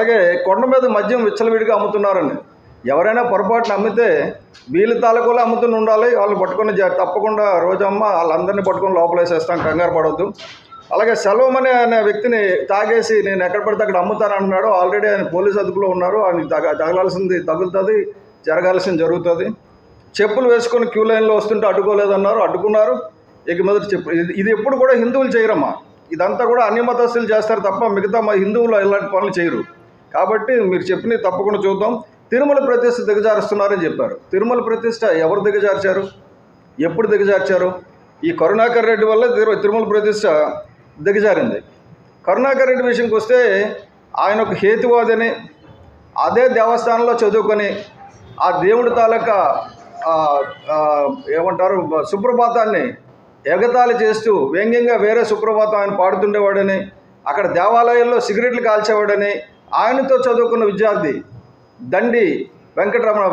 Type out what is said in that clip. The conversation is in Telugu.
అలాగే కొండ మీద మద్యం విచ్చలవిడిగా అమ్ముతున్నారని. ఎవరైనా పొరపాటున అమ్మితే వీళ్ళ తాలూకులో అమ్ముతూనే ఉండాలి. వాళ్ళు పట్టుకొని తప్పకుండా రోజమ్మ వాళ్ళందరినీ పట్టుకొని లోపలేసేస్తాం. కంగారు పడవద్దు అలాగే సెలవు అనే అనే వ్యక్తిని తాగేసి నేను ఎక్కడ పడితే అక్కడ అమ్ముతానంటున్నాడు ఆల్రెడీ ఆయన పోలీస్ అదుపులో ఉన్నారు. ఆయన తగ తగలాల్సింది తగులుతుంది జరగాల్సింది జరుగుతుంది. చెప్పులు వేసుకొని క్యూ లైన్లో వస్తుంటే అడ్డుకోలేదన్నారు. అడ్డుకున్నారు. ఇక మొదటి చెప్పు ఇది- ఇది ఎప్పుడు కూడా హిందువులు చేయరమ్మా. ఇదంతా కూడా అన్ని మతస్థులు చేస్తారు తప్ప మిగతా మా హిందువులు ఇలాంటి పనులు చేయరు. కాబట్టి మీరు చెప్పినవి తప్పకుండా చూద్దాం. తిరుమల ప్రతిష్ట దిగజారుస్తున్నారని చెప్పారు. తిరుమల ప్రతిష్ట ఎవరు దిగజార్చారు? ఎప్పుడు దిగజార్చారు? ఈ కరుణాకర్ రెడ్డి వల్ల తిరుమల ప్రతిష్ట దిగజారింది. కరుణాకర్ రెడ్డి విషయంకి వస్తే ఆయన ఒక హేతువాదని అదే దేవస్థానంలో చదువుకొని ఆ దేవుడి తాలూకా ఏమంటారు సుప్రభాతాన్ని ఎగతాళి చేస్తూ వ్యంగ్యంగా వేరే సుప్రభాతం ఆయన పాడుతుండేవాడని అక్కడ దేవాలయాల్లో సిగరెట్లు కాల్చేవాడని ఆయనతో చదువుకున్న విద్యార్థి దండి వెంకటరమణ